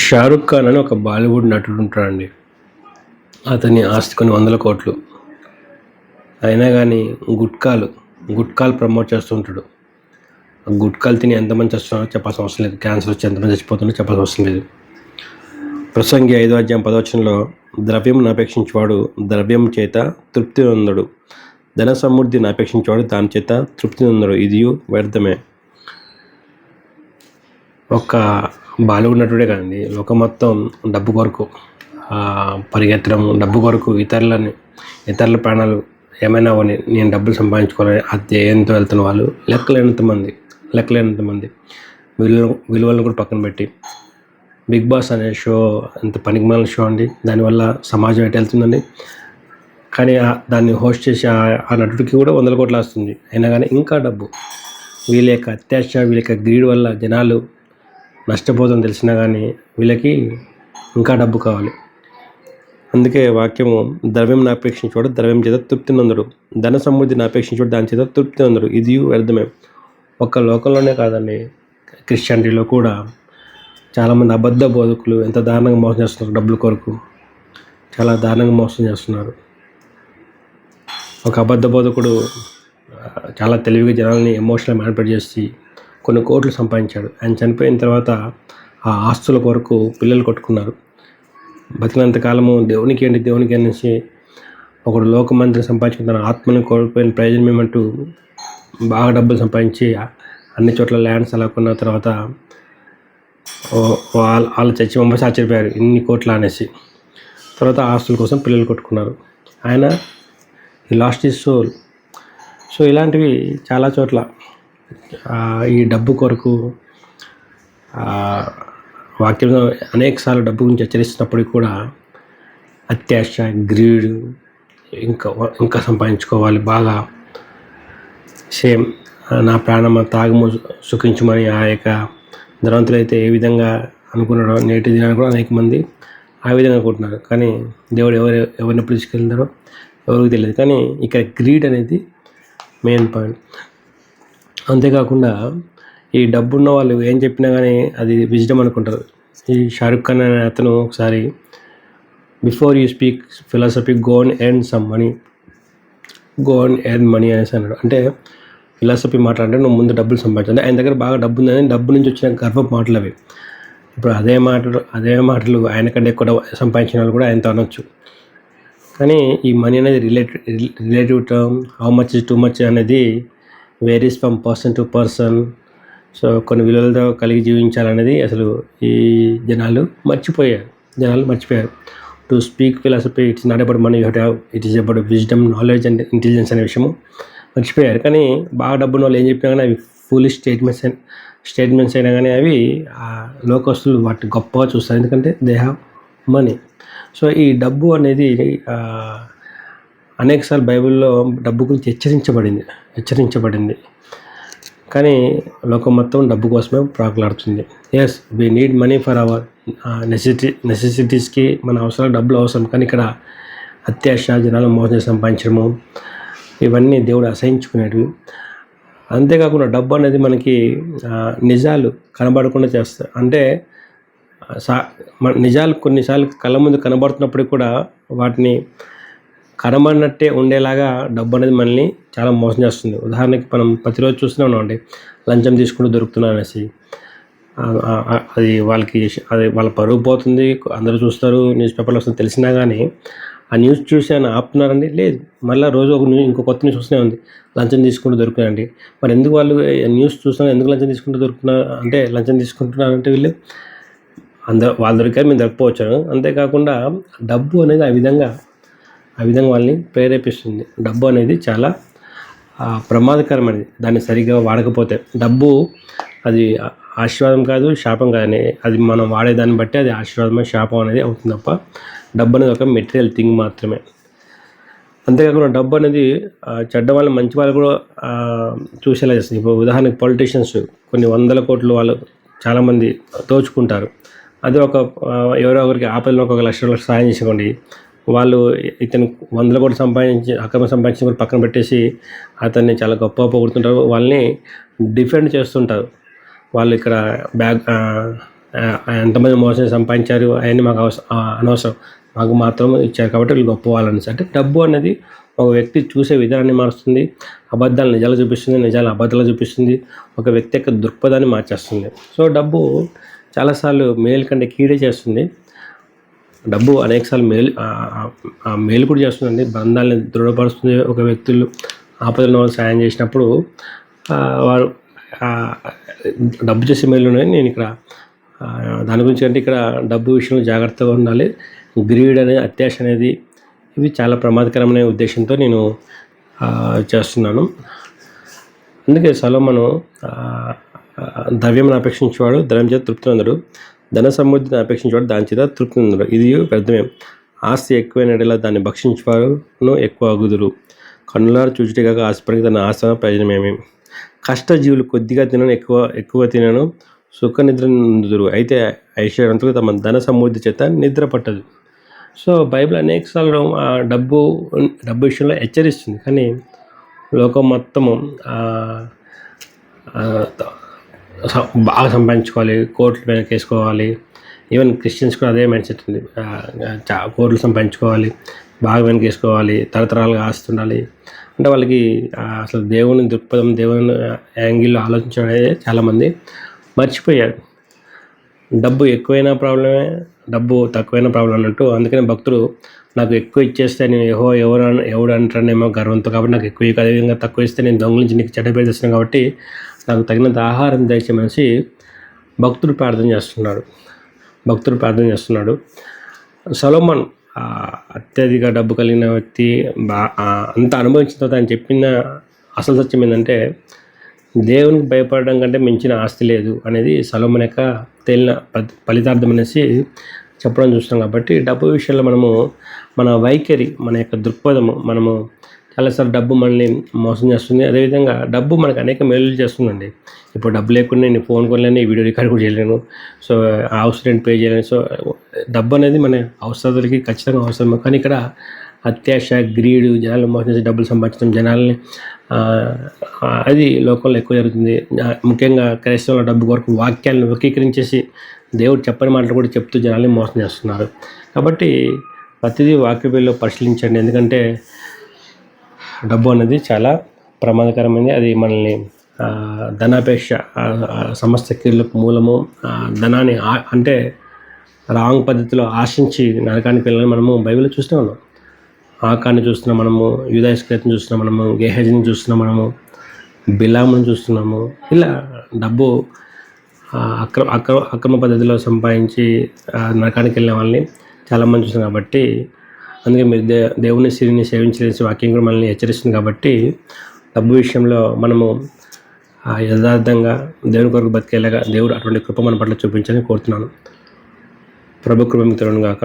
షారుఖ్ ఖాన్ అని ఒక బాలీవుడ్ నటుడు ఉంటాడండి. అతని ఆస్తి కొన్ని వందల కోట్లు. అయినా కానీ గుట్కాలు గుట్కాలు ప్రమోట్ చేస్తూ ఉంటాడు. ఆ గుట్కాలు తిని ఎంతమంది చేస్తున్నారో చెప్పాల్సిన అవసరం లేదు. క్యాన్సర్ వచ్చి ఎంతమంది చచ్చిపోతుందో చెప్పాల్సిన అవసరం లేదు. ప్రసంగి ఐదో అధ్యాయం పదవచనంలో ద్రవ్యం అపేక్షించేవాడు ద్రవ్యం చేత తృప్తి నొందడు. ధన సమృద్ధిని అపేక్షించేవాడు దాని చేత తృప్తి నొందడు. ఇది వ్యర్థమే. ఒక బాలీవుడ్ నటుడే కదండి. లోకం మొత్తం డబ్బు కొరకు పరిగెత్తడం డబ్బు కొరకు ఇతరులని ఇతరుల ప్రాణాలు ఏమైనా అవని నేను డబ్బులు సంపాదించుకోవాలని అధ్యయంతో వెళ్తున్న వాళ్ళు లెక్కలేనంత మంది లెక్కలేనంత మంది. విలువ విలువలను కూడా పక్కన పెట్టి. బిగ్ బాస్ అనే షో అంత పనికిమాల షో అండి. దానివల్ల సమాజం ఎటు వెళ్తుందండి? కానీ దాన్ని హోస్ట్ చేసే ఆ- ఆ నటుడికి కూడా వందల కోట్లు వస్తుంది. అయినా కానీ ఇంకా డబ్బు. వీళ్ళ యొక్క అత్యాశ వీళ్ళ యొక్క గ్రీడ్ వల్ల జనాలు నష్టపోదని తెలిసినా కానీ వీళ్ళకి ఇంకా డబ్బు కావాలి. అందుకే వాక్యము ద్రవ్యం అపేక్షించువాడు ద్రవ్యం చేత తృప్తి నందుడు. ధన సమృద్ధిని అపేక్షించువాడు దాని చేత తృప్తి నందుడు. ఇది వ్యర్థమే. ఒక్క లోకంలోనే కాదండి క్రిస్టియానిటీలో కూడా చాలామంది అబద్ధ బోధకులు ఎంత దారుణంగా మోసం చేస్తున్నారు డబ్బుల కొరకు. చాలా దారుణంగా మోసం చేస్తున్నారు. ఒక అబద్ధ బోధకుడు చాలా తెలివిగా జనాల్ని ఎమోషనల్ మ్యానిపులేట్ చేసి కొన్ని కోట్లు సంపాదించాడు. ఆయన చనిపోయిన తర్వాత ఆ ఆస్తుల కొరకు పిల్లలు కొట్టుకున్నారు. బతికినంత కాలము దేవునికి ఏంటి దేవునికి అనేసి ఒకడు లోకమంత్రి సంపాదించిన తన ఆత్మని కోల్పోయిన ప్రయోజనం ఏమంటూ బాగా డబ్బులు సంపాదించి అన్ని చోట్ల ల్యాండ్స్ అలా కొన్న తర్వాత వాళ్ళు వాళ్ళు చచ్చి పంపేసి ఆశ్చర్యపోయారు. ఇన్ని కోట్లు అనేసి. తర్వాత ఆస్తుల కోసం పిల్లలు కొట్టుకున్నారు. ఆయన ఈ లాస్ట్ ఇస్ సోల్. సో ఇలాంటివి చాలా చోట్ల ఈ డబ్బు కొరకు వాక్యంలో అనేకసార్లు డబ్బు గురించి హెచ్చరిస్తున్నప్పటికీ కూడా అత్యాశ గ్రీడ్ ఇంకా ఇంకా సంపాదించుకోవాలి బాగా సేమ్ నా ప్రాణం తాగము సుఖించమని ఆ యొక్క ధనవంతులు అయితే ఏ విధంగా అనుకున్నాడో నేటి దినాన్ని కూడా అనేక మంది ఆ విధంగా అనుకుంటున్నారు. కానీ దేవుడు ఎవరు ఎవరిని పిలుచుకెళ్తారో ఎవరికి తెలియదు. కానీ ఇక్కడ గ్రీడ్ అనేది మెయిన్ పాయింట్. అంతేకాకుండా ఈ డబ్బున్న వాళ్ళు ఏం చెప్పినా కానీ అది విజ్డమ్ అనుకుంటారు. ఈ షారుఖ్ ఖాన్ అనే అతను ఒకసారి before you speak philosophy go and some money go and earn money అనేసి అన్నాడు. అంటే ఫిలాసఫీ మాట్లాడంటే నువ్వు ముందు డబ్బులు సంపాదించాలి ఆయన దగ్గర బాగా డబ్బు ఉందని డబ్బు నుంచి వచ్చిన గర్వపు మాటలు అవి. ఇప్పుడు అదే మాటలు అదే మాటలు ఆయన కంటే ఎక్కువ సంపాదించిన వాళ్ళు కూడా ఆయనతో అనొచ్చు. కానీ ఈ మనీ అనేది related relative term how much is too much అనేది varies from person to person so కొన్ని విలువలతో కలిగి జీవించాలనేది అసలు ఈ జనాలు మర్చిపోయారు జనాలు మర్చిపోయారు. To speak philosophy it's not about money you have it is about wisdom knowledge and intelligence అనే విషయము మర్చిపోయారు. కానీ బాగా డబ్బున్న వాళ్ళు ఏం చెప్పినా కానీ అవి ఫుల్ స్టేట్మెంట్స్ స్టేట్మెంట్స్ అయినా కానీ అవి ఆ లోకస్తులు వాటి గొప్పగా చూస్తారు. ఎందుకంటే దే హ్యావ్ మనీ సో ఈ డబ్బు అనేది అనేకసార్లు బైబిల్లో డబ్బు గురించి హెచ్చరించబడింది హెచ్చరించబడింది. కానీ లోకం మొత్తం డబ్బు కోసమే ప్రాకులాడుతుంది. As we need money for our necessity నెసెసిటీస్కి మన అవసరాలు డబ్బులు అవసరం. కానీ ఇక్కడ అత్యాశ జనాలు మోసం చేసి సంపాదించడము ఇవన్నీ దేవుడు అసహించుకునేటివి. అంతేకాకుండా డబ్బు అనేది మనకి నిజాలు కనబడకుండా చేస్తారు అంటే సా మన నిజాలు కొన్నిసార్లు కళ్ళ ముందు కనబడుతున్నప్పటికీ కూడా వాటిని కనబడినట్టే ఉండేలాగా డబ్బు అనేది మనల్ని చాలా మోసం చేస్తుంది. ఉదాహరణకి మనం ప్రతిరోజు చూస్తూనే ఉన్నామండి లంచం తీసుకుంటూ దొరుకుతున్నా అనేసి. అది వాళ్ళకి అది వాళ్ళ పరుగు పోతుంది అందరూ చూస్తారు న్యూస్ పేపర్లో వస్తుంది తెలిసినా కానీ ఆ న్యూస్ చూసి ఆయన ఆపుతున్నారండి. లేదు మళ్ళీ రోజు ఒక న్యూ ఇంకో కొత్త న్యూస్ వస్తూనే ఉంది. లంచం తీసుకుంటూ దొరుకుతుందండి మరి ఎందుకు వాళ్ళు న్యూస్ చూస్తున్నారు ఎందుకు లంచం తీసుకుంటూ దొరుకుతున్నారు అంటే లంచం తీసుకుంటున్నారంటే వీళ్ళు అందరూ వాళ్ళు దొరికారు మేము దొరకపోవచ్చాను అంతేకాకుండా డబ్బు అనేది ఆ విధంగా ఆ విధంగా వాళ్ళని ప్రేరేపిస్తుంది. డబ్బు అనేది చాలా ప్రమాదకరమైనది. దాన్ని సరిగ్గా వాడకపోతే డబ్బు అది ఆశీర్వాదం కాదు శాపం కాదని అది మనం వాడేదాన్ని బట్టి అది ఆశీర్వాదమే శాపం అనేది అవుతుంది తప్ప డబ్బు అనేది ఒక మెటీరియల్ థింగ్ మాత్రమే. అంతేకాకుండా డబ్బు అనేది చెడ్డ వాళ్ళు మంచి వాళ్ళు కూడా చూసేలా చేస్తుంది. ఇప్పుడు ఉదాహరణకి పొలిటీషియన్స్ కొన్ని వందల కోట్లు వాళ్ళు చాలామంది దోచుకుంటారు అదే ఒక ఎవరో ఒకరికి ఆపదలో ఒక లక్ష రూపాయలు సాయం చేసుకోండి వాళ్ళు ఇతను వందల కోట్లు సంపాదించి అక్రమ సంపాదించిన కూడా పక్కన పెట్టేసి అతన్ని చాలా గొప్ప పొగుడుతుంటారు. వాళ్ళని డిఫెండ్ చేస్తుంటారు. వాళ్ళు ఇక్కడ బ్యాగ్ ఎంతమంది మోసం సంపాదించారు అవన్నీ మాకు అవసరం అనవసరం. మాకు మాత్రం ఇచ్చారు కాబట్టి వీళ్ళు గొప్ప వాళ్ళని అంటే డబ్బు అనేది ఒక వ్యక్తి చూసే విధానాన్ని మారుస్తుంది. అబద్ధాలు నిజాలు చూపిస్తుంది నిజాలు అబద్ధాలు చూపిస్తుంది. ఒక వ్యక్తి యొక్క దృక్పథాన్ని మార్చేస్తుంది. సో డబ్బు చాలాసార్లు మేలు కంటే కీడే చేస్తుంది. డబ్బు అనేకసార్లు మేలు ఆ, మేలు కూడా చేస్తుందండి. బంధాలను దృఢపరుస్తుంది ఒక వ్యక్తులు. ఆపదలో వాళ్ళు సాయం చేసినప్పుడు వారు డబ్బు చేసే మేలు ఉన్నాయి. నేను ఇక్కడ దాని గురించి అంటే ఇక్కడ డబ్బు విషయంలో జాగ్రత్తగా ఉండాలి. గ్రీడ్ అనేది అత్యాశ అనేది ఇవి చాలా ప్రమాదకరమైన ఉద్దేశంతో నేను చేస్తున్నాను. అందుకే సలోమను ద్రవ్యం అపేక్షించేవాడు ద్రవ్యం చేత తృప్తి అందడు ధన సమృద్ధిని అపేక్షించేవాడు దాని చేత తృప్తి ఉన్నారు ఇది వ్యర్థమే. ఆస్తి ఎక్కువైన దాన్ని భక్షించేవారును ఎక్కువ అగుదురు. కన్నులారు చూచుటగా ఆశపడికి తన ఆస్తి ప్రయోజనమేమి? కష్టజీవులు కొద్దిగా తినను ఎక్కువ ఎక్కువ తినను సుఖ నిద్ర నుందురు అయితే ఐశ్వర్యవంతులు తమ ధన సమృద్ధి చేత నిద్ర పట్టదు. సో బైబిల్ అనేక సార్లు ఆ డబ్బు డబ్బు విషయంలో హెచ్చరిస్తుంది. కానీ లోకం మొత్తము బాగా సంపాదించుకోవాలి కోట్లు వెనకేసుకోవాలి. ఈవెన్ క్రిస్టియన్స్ కూడా అదే మైండ్ సెట్ ఉంది కోర్టులు చా కోట్లు సంపాదించుకోవాలి బాగా వెనకేసుకోవాలి తరతరాలుగా ఆస్తుండాలి అంటే వాళ్ళకి అసలు దేవుని దృక్పథం దేవుని యాంగిల్లో ఆలోచించడం అనేది చాలామంది మర్చిపోయారు. డబ్బు ఎక్కువైనా ప్రాబ్లమే డబ్బు తక్కువైన ప్రాబ్లం అన్నట్టు అందుకనే భక్తులు నాకు ఎక్కువ ఇచ్చేస్తే నేను ఏహో ఎవరు ఎవడు అంటానేమో గర్వంతో కాబట్టి నాకు ఎక్కువ అదేవిధంగా తక్కువ ఇస్తే నేను దొంగలించి నీకు చెడ్డ పేరు తెస్తున్నాను కాబట్టి నాకు తగినంత ఆహారం దయచేయమనేసి భక్తుడు ప్రార్థన చేస్తున్నాడు. భక్తుడు ప్రార్థన చేస్తున్నాడు. సొలోమన్ అత్యధిక డబ్బు కలిగిన వ్యక్తి బా అంత అనుభవించిన తర్వాత ఆయన చెప్పిన అసలు సత్యం ఏంటంటే దేవునికి భయపడడం కంటే మించిన ఆస్తి లేదు అనేది సలోమన్ యొక్క తేలిన ప- ఫలితార్థం అనేసి చెప్పడం చూస్తాం కాబట్టి డబ్బు విషయంలో మనము మన వైఖరి మన యొక్క దృక్పథము మనము చాలాసార్లు డబ్బు మనల్ని మోసం చేస్తుంది. అదేవిధంగా డబ్బు మనకు అనేక మేలు చేస్తుందండి. ఇప్పుడు డబ్బు లేకుండా నేను ఫోన్ కొనలేను ఈ వీడియో రికార్డ్ కూడా చేయలేను. సో అవసరం హౌస్ రెంట్ పే చేయలేను. సో డబ్బు అనేది మన అవసరాలకి ఖచ్చితంగా అవసరం కానీ ఇక్కడ అత్యాశ గ్రీడు జనాలు మోసం చేసి డబ్బులు సంపాదించడం జనాల్ని అది లోకంలో ఎక్కువ జరుగుతుంది. ముఖ్యంగా క్రైస్తవుల డబ్బు కొరకు వాక్యాలను వక్రీకరించేసి దేవుడు చెప్పని మాటలు కూడా చెప్తూ జనాల్ని మోసం చేస్తున్నారు. కాబట్టి ప్రతిదీ వాక్యబిల్లో పరిశీలించండి. ఎందుకంటే డబ్బు అనేది చాలా ప్రమాదకరమైనది అది మనల్ని ధనాపేక్ష సమస్త కీళ్ళకు మూలము. ధనాన్ని ఆ- అంటే రాంగ్ పద్ధతిలో ఆశించి నరకానికి వెళ్ళాలని మనము బైబిల్లో చూస్తూ ఉన్నాం. ఆకాన్ని చూస్తున్నాం మనము యూదాయిస్క్రేతను చూస్తున్నాం మనము గేహజని చూస్తున్నాం మనము బిలామును చూస్తున్నాము. ఇలా డబ్బు అక్రమ అక్రమ అక్రమ పద్ధతిలో సంపాదించి నరకానికి వెళ్ళిన వాళ్ళని చాలామంది చూస్తున్నాం కాబట్టి అందుకే మీరు దే దేవుని సిరిని సేవించలేసి వాక్యం కూడా మనల్ని హెచ్చరిస్తుంది కాబట్టి డబ్బు విషయంలో మనము యథార్థంగా దేవుని కొరకు బతికేలాగా దేవుడు అటువంటి కృప మన పట్ల చూపించాలని కోరుతున్నాను. ప్రభు కృప మిత్రులను గాక